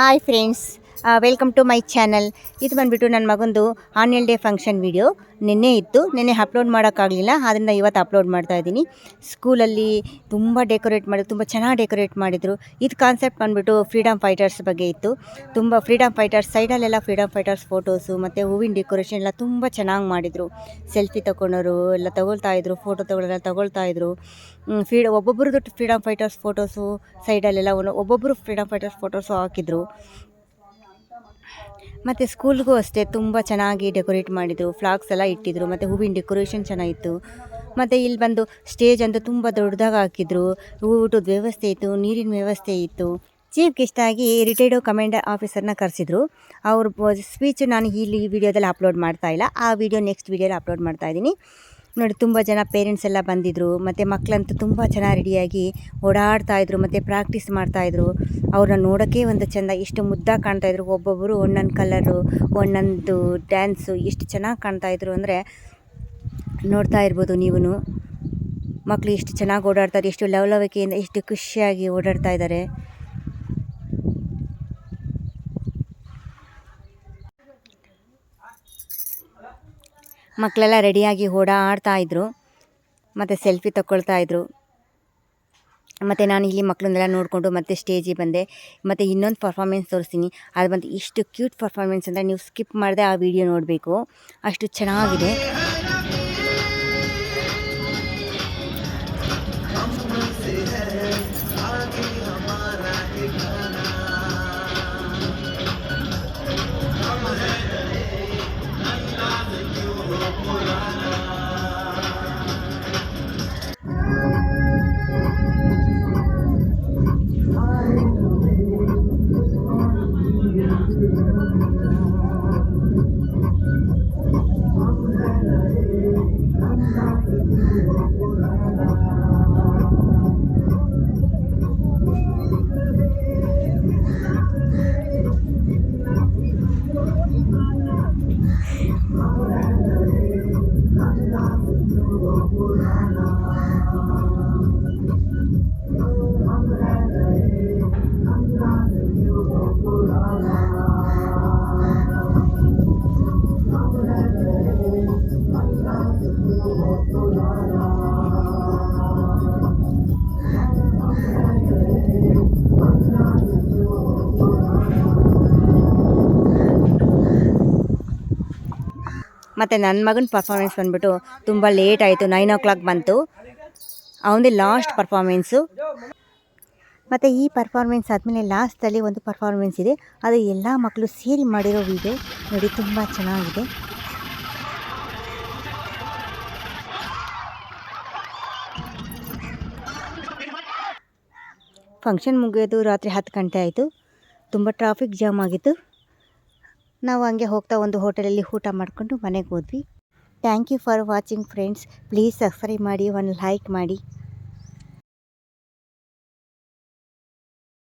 Hi friends welcome to my channel ಇದು ಬಂದುಬಿಟ್ಟು ನನ್ನ ಮಗಂದು ಆನ್ಯಲ್ ಡೇ ಫಂಕ್ಷನ್ ವಿಡಿಯೋ ನಿನ್ನೆ ಇತ್ತು. ನಿನ್ನೆ ಅಪ್ಲೋಡ್ ಮಾಡೋಕ್ಕಾಗಲಿಲ್ಲ. ಆದ್ದರಿಂದ ಇವತ್ತು ಅಪ್ಲೋಡ್ ಮಾಡ್ತಾ ಇದ್ದೀನಿ. ಸ್ಕೂಲಲ್ಲಿ ತುಂಬ ಡೆಕೋರೇಟ್ ಮಾಡಿ, ತುಂಬ ಚೆನ್ನಾಗಿ ಡೆಕೋರೇಟ್ ಮಾಡಿದರು. ಇದು ಕಾನ್ಸೆಪ್ಟ್ ಬಂದುಬಿಟ್ಟು ಫ್ರೀಡಮ್ ಫೈಟರ್ಸ್ ಬಗ್ಗೆ ಇತ್ತು. ತುಂಬ ಫ್ರೀಡಮ್ ಫೈಟರ್ಸ್ ಸೈಡಲ್ಲೆಲ್ಲ ಫ್ರೀಡಮ್ ಫೈಟರ್ಸ್ ಫೋಟೋಸು ಮತ್ತು ಹೂವಿನ ಡೆಕೋರೇಷನ್ ಎಲ್ಲ ತುಂಬ ಚೆನ್ನಾಗಿ ಮಾಡಿದರು. ಸೆಲ್ಫಿ ತಗೊಂಡವರು ಎಲ್ಲ ತಗೊಳ್ತಾ ಇದ್ರು ಫೋಟೋ ತಗೊಳ್ಳೋರೆಲ್ಲ ತಗೊಳ್ತಾ ಇದ್ರು. ಫ್ರೀಡ ಒಬ್ಬೊಬ್ರದ್ದು ಫ್ರೀಡಮ್ ಫೈಟರ್ಸ್ ಫೋಟೋಸು ಸೈಡಲ್ಲೆಲ್ಲ ಒಬ್ಬೊಬ್ಬರು ಫ್ರೀಡಮ್ ಫೈಟರ್ಸ್ ಫೋಟೋಸು ಹಾಕಿದ್ರು. ಮತ್ತು ಸ್ಕೂಲ್ಗೂ ಅಷ್ಟೇ ತುಂಬ ಚೆನ್ನಾಗಿ ಡೆಕೋರೇಟ್ ಮಾಡಿದರು ಫ್ಲಾಗ್ಸ್ ಎಲ್ಲ ಇಟ್ಟಿದ್ರು, ಮತ್ತು ಹೂವಿನ ಡೆಕೋರೇಷನ್ ಚೆನ್ನಾಗಿತ್ತು. ಮತ್ತು ಇಲ್ಲಿ ಬಂದು ಸ್ಟೇಜ್ ಅಂತೂ ತುಂಬ ದೊಡ್ಡದಾಗಿ ಹಾಕಿದ್ರು. ಊಟದ ವ್ಯವಸ್ಥೆ ಇತ್ತು, ನೀರಿನ ವ್ಯವಸ್ಥೆ ಇತ್ತು. ಚೀಫ್ ಗೆಸ್ಟ್ ಆಗಿ ರಿಟೈರ್ಡ್ ಕಮಾಂಡರ್ ಆಫೀಸರ್ನ ಕರೆಸಿದ್ರು. ಅವ್ರ ಸ್ಪೀಚ್ ನಾನು ಇಲ್ಲಿ ವಿಡಿಯೋದಲ್ಲಿ ಅಪ್ಲೋಡ್ ಮಾಡ್ತಾ ಇಲ್ಲ. ಆ ವಿಡಿಯೋ ನೆಕ್ಸ್ಟ್ ವಿಡಿಯೋಲಿ ಅಪ್ಲೋಡ್ ಮಾಡ್ತಾ ಇದ್ದೀನಿ. ನೋಡಿ ತುಂಬ ಜನ ಪೇರೆಂಟ್ಸ್ ಎಲ್ಲ ಬಂದಿದ್ದರು ಮತ್ತು ಮಕ್ಕಳಂತೂ ತುಂಬ ಚೆನ್ನಾಗಿ ರೆಡಿಯಾಗಿ ಓಡಾಡ್ತಾಯಿದ್ರು ಮತ್ತು ಪ್ರಾಕ್ಟೀಸ್ ಮಾಡ್ತಾಯಿದ್ರು ಅವ್ರನ್ನ ನೋಡೋಕ್ಕೆ ಒಂದು ಚೆಂದ ಎಷ್ಟು ಮುದ್ದಾಗಿ ಕಾಣ್ತಾಯಿದ್ರು ಒಬ್ಬೊಬ್ಬರು ಒಂದೊಂದು ಕಲರು ಒಂದೊಂದು ಡ್ಯಾನ್ಸು ಎಷ್ಟು ಚೆನ್ನಾಗಿ ಕಾಣ್ತಾಯಿದ್ರು ಅಂದರೆ ನೋಡ್ತಾ ಇರ್ಬೋದು ನೀವು ಮಕ್ಕಳು ಎಷ್ಟು ಚೆನ್ನಾಗಿ ಓಡಾಡ್ತಾರೆ ಎಷ್ಟು ಲವಲವಿಕೆಯಿಂದ ಎಷ್ಟು ಖುಷಿಯಾಗಿ ಓಡಾಡ್ತಾ ಇದ್ದಾರೆ. ಮಕ್ಕಳೆಲ್ಲ ರೆಡಿಯಾಗಿ ಓಡಾಡ್ತಾ ಇದ್ದರು ಮತ್ತು ಸೆಲ್ಫಿ ತಗೊಳ್ತಾ ಇದ್ದರು ಮತ್ತು ನಾನು ಇಲ್ಲಿ ಮಕ್ಕಳನ್ನೆಲ್ಲ ನೋಡಿಕೊಂಡು ಮತ್ತೆ ಸ್ಟೇಜಿಗೆ ಬಂದೆ. ಮತ್ತು ಇನ್ನೊಂದು ಪರ್ಫಾರ್ಮೆನ್ಸ್ ತೋರಿಸ್ತೀನಿ. ಅದು ಬಂದು ಇಷ್ಟು ಕ್ಯೂಟ್ ಪರ್ಫಾರ್ಮೆನ್ಸ್ ಅಂದರೆ ನೀವು ಸ್ಕಿಪ್ ಮಾಡಿದೆ ಆ ವಿಡಿಯೋ ನೋಡಬೇಕು. ಅಷ್ಟು ಚೆನ್ನಾಗಿದೆ. Yeah. ಮತ್ತು ನನ್ನ ಮಗನ ಪರ್ಫಾರ್ಮೆನ್ಸ್ ಬಂದುಬಿಟ್ಟು ತುಂಬ ಲೇಟ್ ಆಯಿತು ನೈನ್ ಓ ಕ್ಲಾಕ್ ಬಂತು. ಅವನದೇ ಲಾಸ್ಟ್ ಪರ್ಫಾರ್ಮೆನ್ಸು ಮತ್ತು ಈ ಪರ್ಫಾರ್ಮೆನ್ಸ್ ಆದಮೇಲೆ ಲಾಸ್ಟಲ್ಲಿ ಒಂದು ಪರ್ಫಾರ್ಮೆನ್ಸ್ ಇದೆ. ಅದು ಎಲ್ಲ ಮಕ್ಕಳು ಸೇರಿ ಮಾಡಿರೋ ವಿಡಿಯೋ ನೋಡಿ, ತುಂಬ ಚೆನ್ನಾಗಿದೆ. ಫಂಕ್ಷನ್ ಮುಗಿಯೋದು ರಾತ್ರಿ ಹತ್ತು ಗಂಟೆ ಆಯಿತು. ತುಂಬ ಟ್ರಾಫಿಕ್ ಜಾಮ್ ಆಗಿತ್ತು. ನಾವು ಹಂಗೆ ಹೋಗ್ತಾ ಒಂದು ಹೋಟೆಲಲ್ಲಿ ಊಟ ಮಾಡಿಕೊಂಡು ಮನೆಗೆ ಹೋದ್ವಿ. Thank you for watching friends please subscribe ಮಾಡಿ, ಒಂದು ಲೈಕ್ ಮಾಡಿ.